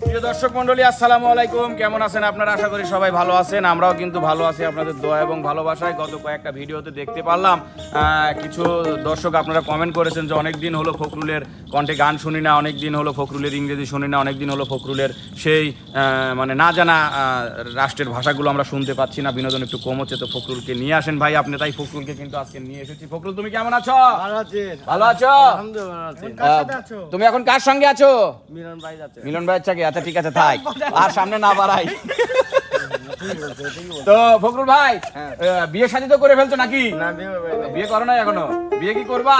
প্রিয় দর্শক মন্ডলী আসসালামু আলাইকুম। কেমন আছেন আপনারা? আশা করি সবাই ভালো আছেন। আমরাও কিন্তু ভালো আছি আপনাদের দোয়া এবং ভালোবাসায়। গত কয়েকটা ভিডিওতে দেখতে পারলাম কিছু দর্শক আপনারা কমেন্ট করেছেন যে অনেক দিন হলো ফখরুলের কণ্ঠে গান শুনি না অনেক দিন হলো ফখরুলের ইংরেজি শুনি না অনেক দিন হলো ফখরুলের সেই মানে না জানা আহ, রাষ্ট্রের ভাষাগুলো আমরা শুনতে পাচ্ছি না বিনোদন একটু কম হচ্ছে তো ফখরুলকে নিয়ে আসেন ভাই আপনি। তাই ফখরুলকে কিন্তু আজকে নিয়ে এসেছি। ফখরুল তুমি কেমন আছো? ভালো আছো। তুমি এখন কার সঙ্গে আছো? মিলন ভাই মিলন ভাইয়ের চাকে আচ্ছা ঠিক আছে থাক। আর সামনে না বাড়াই। তো ফখরুল ভাই হ্যাঁ। বিয়ে শাদী তো করে ফেলছো নাকি? বিয়ে করো নাই এখনও? বিয়ে কি করবা?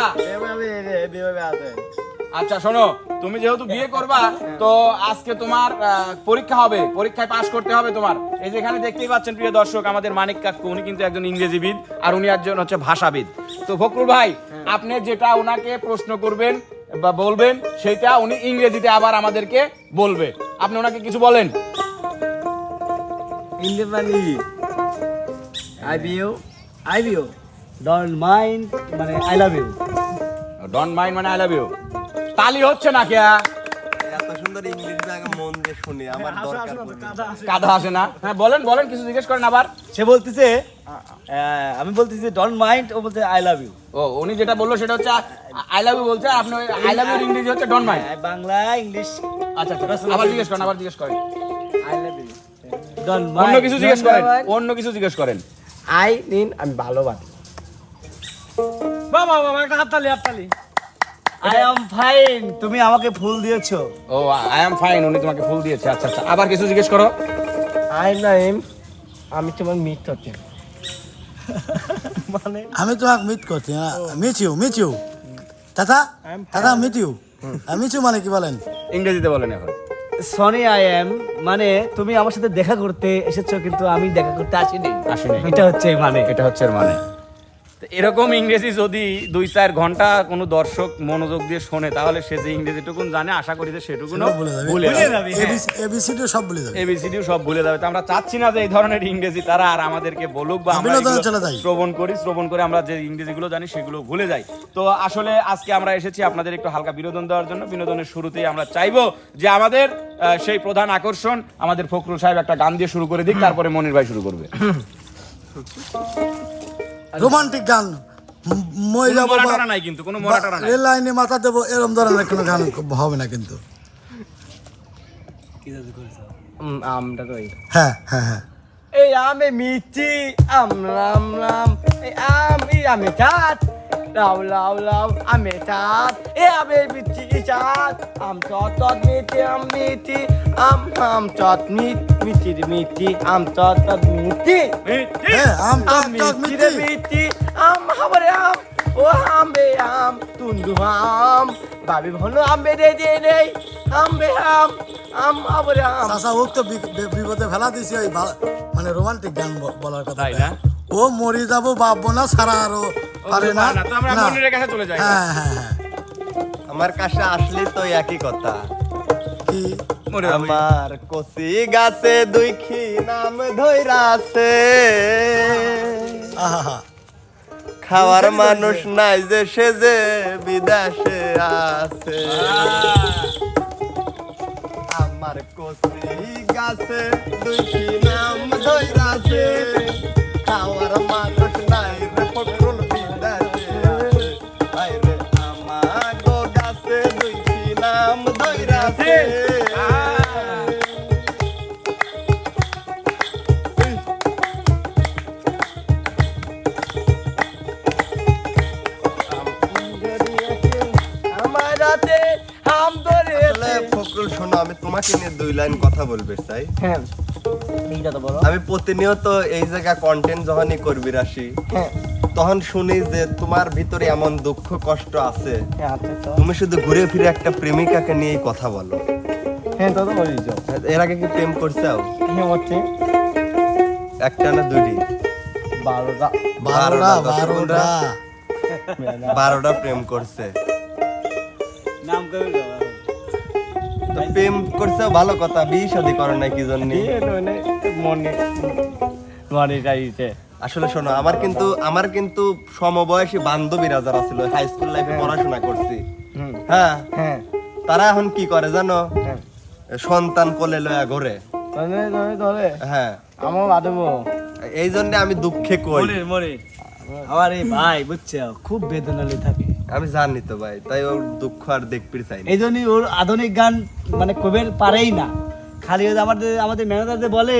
আচ্ছা শোনো তুমি যেহেতু বিয়ে করবা তো আজকে তোমার পরীক্ষা হবে। পরীক্ষায় পাশ করতে হবে তোমার। এই যেখানে দেখতেই পাচ্ছেন প্রিয় দর্শক আমাদের মানিক কাকু উনি কিন্তু একজন ইংরেজিবিদ আর উনি একজন হচ্ছে ভাষাবিদ। তো ফখরুল ভাই আপনি যেটা ওনাকে প্রশ্ন করবেন বা বলবেন সেটা উনি ইংরেজিতে আবার আমাদেরকে বলবে। আপনি ওনাকে কিছু বলেন। মানি আই বিউ আই বিউ ডোন্ট মাইন্ড মানে I love you don't mind মানে আই লাভ ইউ তালি হচ্ছে না কে এত সুন্দর ইংলিশটা আগে মন দিয়ে শুনি আমার দরকার পড়বে। কাঁধা আসে না। হ্যাঁ বলেন বলেন কিছু জিজ্ঞেস করেন আবার। সে বলতেছে আমি বলতেছি ডোন্ট মাইন্ড ও বলতে আই লাভ ইউ ও উনি যেটা বলল সেটা হচ্ছে আই লাভ ইউ বলছে আপনি আই লাভ ইউ ইংরেজি হচ্ছে ডোন্ট মাইন্ড বাংলা ইংলিশ আচ্ছা আচ্ছা আবার জিজ্ঞেস করেন আবার জিজ্ঞেস করেন। আই লাভ ইউ ডোন্ট অন্য কিছু জিজ্ঞেস করেন অন্য কিছু জিজ্ঞেস করেন। আই নিন আমি ভালোবাসি। বাবা বাবা একটা হাততালি হাততালি। আই এম ফাইন তুমি আমাকে ফুল দিয়েছ। ও আই এম ফাইন উনি তোমাকে ফুল দিয়েছে আচ্ছা আচ্ছা আবার কিছু জিজ্ঞেস করো। আই নাইম আমি তোমার মিট করতে মানে? আমি তোমাকে মিট করছি মিট ইউ মিট ইউ। দাদা দাদা মিট ইউ। মিট ইউ মানে কি বলেন? ইংরেজিতে বলেন এখন। সনি আই এম মানে তুমি আমার সাথে দেখা করতে এসেছ কিন্তু আমি দেখা করতে আসিনি। আসিনি। এটা হচ্ছে মানে। এটা হচ্ছে মানে। তো এরকম ইংরেজি যদি দুই চার ঘণ্টা কোনো দর্শক মনোযোগ দিয়ে শোনে তাহলে সে যে ইংরেজিটুকুন জানে আশা করি যে সেটুকুনো সব বলে যাবে। ভুলে যাবে। এবিসিডিও সব বলে যাবে। এবিসিডিও সব ভুলে যাবে। তো আমরা চাচ্ছি না যে এই ধরনের ইংরেজি তারা আর আমাদেরকে বলুক বা আমরা। শ্রবণ করি শ্রবণ করে আমরা যে ইংরেজিগুলো জানি সেগুলো ভুলে যাই। তো আসলে আজকে আমরা এসেছি আপনাদের একটু হালকা বিনোদন দেওয়ার জন্য। বিনোদনের শুরুতেই আমরা চাইব যে আমাদের সেই প্রধান আকর্ষণ আমাদের ফখরুল সাহেব একটা গান দিয়ে শুরু করে দিক তারপরে মনির ভাই শুরু করবে। রোমান্টিক গান। ম- মই কোনো নাই কিন্তু কোনো মরাটারা নাই। রেল লাইনে মাথা দেবো এরম ধরনের কোনো গান হবে না কিন্তু। আমটা তো হ্যাঁ হ্যাঁ হ্যাঁ। এই আমি মিচি আম রাম রাম। এই আমি আমি চাট লাউ লাউ লাউ আমি চাট এ আমি মিটি চাট আম চট চট মিটি আম মিটি আম আম চট মিট মিটি মিটি আম চট চট মিটি হ্যাঁ আম আম টক মিটি মিটি মিটি আম হাবরে আম ও আম বে আম তুন্দু আম। বাবি ভনো আম বে দে দে রে আম বে আম আম হাবরে আম। চাচা ওক তো বিপদে ফেলা দিছি ওই মানে রোমান্টিক গান বলার কথা তাই না? ও মরি যাব ভাববো না সারা আরও পারে না। হ্যাঁ হ্যাঁ হ্যাঁ। আমার কাছে আসলে তো একই কথা। কি? আমার কচি গাছে দুই খি নাম আহা খাওয়ার মানুষ নাই যে সে যে বিদেশে আছে। আমার কচি গাছে দুই শোনো আমি তোমাকে নিয়ে দুই লাইন কথা বলবে চাই হ্যাঁ এইটা তো বলো। আমি প্রতিনিয়ত এই জায়গা কন্টেন্ট যখনই করবি রাশি হ্যাঁ। তখন শুনি যে তোমার ভিতরে এমন দুঃখ কষ্ট আছে। হ্যাঁ তো। তুমি শুধু ঘুরে ফিরে একটা প্রেমিকাকে নিয়েই কথা বলো। হ্যাঁ তো তো বলিস এর আগে কি প্রেম করছাও হ্যাঁ হচ্ছে। একটা না দুইটি? বারোটা। বারোটা বারোটা, প্রেম করছে। নাম করে তো প্রেম করছে ভালো কথা বিয়ে শাদী করে নাই কি জন্য? মনে মনে চাইছে। আসলে শোনো আমার কিন্তু আমার কিন্তু সমবয়সী বান্ধবীরা যারা ছিল হাই স্কুল লাইফে পড়াশোনা করছি। হ্যাঁ? হ্যাঁ। তারা এখন কি করে জানো? হ্যাঁ। সন্তান কোলে লয়া ঘরে। হ্যাঁ। আমার বাদবো এই জন্য আমি দুঃখে কই। মরে মরে আমার এই ভাই বুঝছ খুব বেদনালি থাকে। আমি জানি তো ভাই তাই ওর দুঃখ আর দেখতে চাই এই জন্যই ওর আধুনিক গান মানে কবের পারেই না। খালি ওই আমাদের আমাদের ম্যানেজার বলে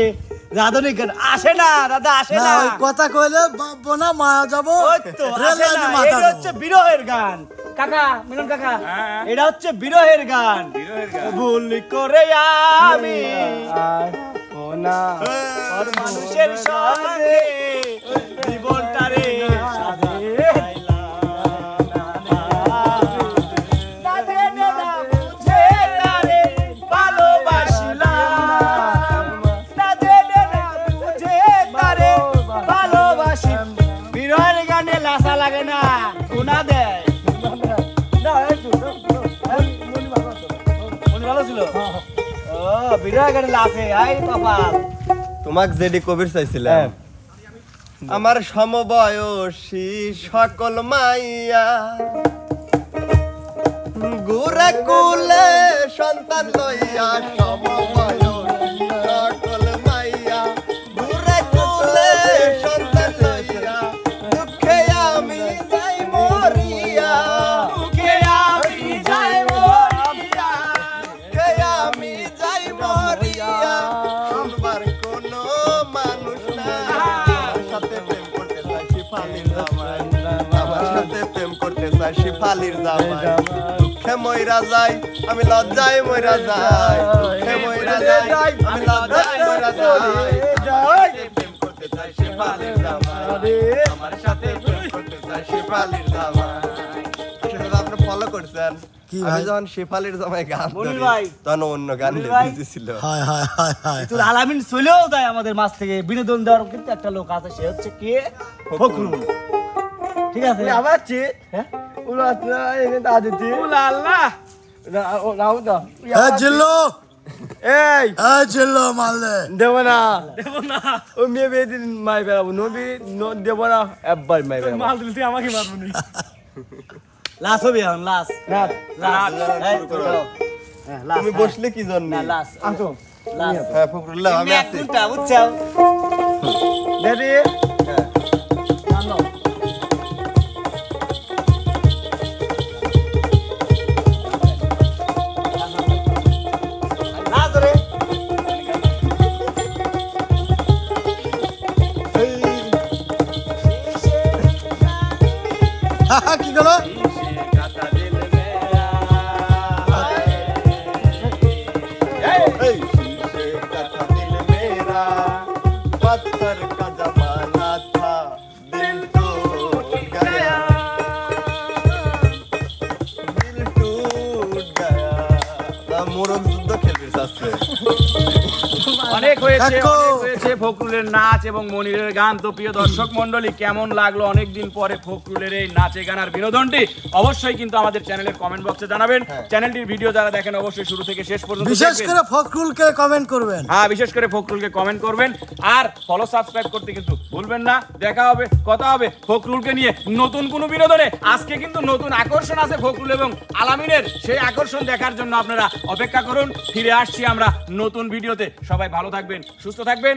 যে আধুনিক গান আসে না দাদা আসে না ওই কথা কইলে বাবো না মায়া যাব। ওই তো আসে না এটা হচ্ছে বিরহের গান। কাকা মিলন কাকা হ্যাঁ। এটা হচ্ছে বিরহের গান। বিরহের গান। ভুল করে আমি। আই কপাল তোমাক যেডি কবির চাইছিলাম। আমার সমবয়সী সকল মাইয়া গুরে কুলে সন্তান লইয়া সমবয়সী। আমার সাথে প্রেম করতে চাই শিফালির জামাই। দুঃখে মইরা যাই আমি লজ্জায় মইরা যাই। দুঃখে মইরা যাই আমি লজ্জায় মইরা যাই। প্রেম করতে চাই শিফালির জামাই আমার সাথে প্রেম করতে চাই শিফালির জামাই। আপনি ফলো করছেন। কি আমি ভাই? যখন শেফালির জামাই গান। তখন অন্য গান। ছিল। তোর আলামিন চলেও যায় আমাদের মাছ থেকে। বিনোদন দেওয়ার কিন্তু একটা লোক আছে সে হচ্ছে কে? ফখরুল। ঠিক আছে। আবার চি হ্যাঁ? উলা এনে দাদিতি উলা আল্লাহ। না ও নাও তো এ জিল্লু। এই। এ জিল্লু দেব না। দেব না। ও মেয়ে বিয়ে দিন মাই বেড়াবো নবী দেব না একবার মাই বেড়াবো মাল দিলে তুই আমাকে মারবো নি। লাস হবে এখন লাস। হ্যাঁ, লাস, তুমি হ্যাঁ। বসলে কি জন্য? না লাস আসো। লাস হ্যাঁ ফখরুল্লাহ আমি আছি বুঝছ দেদি। হ্যাঁ। गया। না, মোরগ যুদ্ধ খেলতে চাচ্ছে অনেক হয়েছে হয়েছে ফখরুলের নাচ এবং মনিরের গান। তো প্রিয় দর্শক মন্ডলী কেমন লাগল অনেকদিন পরে ফখরুলের এই নাচে গান আর বিনোদনটি? অবশ্যই কিন্তু আমাদের চ্যানেলের কমেন্ট বক্সে জানাবেন। চ্যানেলটির ভিডিও যারা দেখেন অবশ্যই শুরু থেকে শেষ পর্যন্ত বিশেষ করে ফখরুলকে কমেন্ট করবেন। হ্যাঁ বিশেষ করে ফখরুলকে কমেন্ট করবেন। আর ফলো সাবস্ক্রাইব করতে কিন্তু ভুলবেন না। দেখা হবে কথা হবে ফখরুলকে নিয়ে নতুন কোনো বিনোদনে। আজকে কিন্তু নতুন আকর্ষণ আছে ফখরুল এবং আলামিনের। সেই আকর্ষণ দেখার জন্য আপনারা অপেক্ষা করুন। ফিরে আসছি আমরা নতুন ভিডিওতে সবাই ভালো থাকবেন সুস্থ থাকবেন।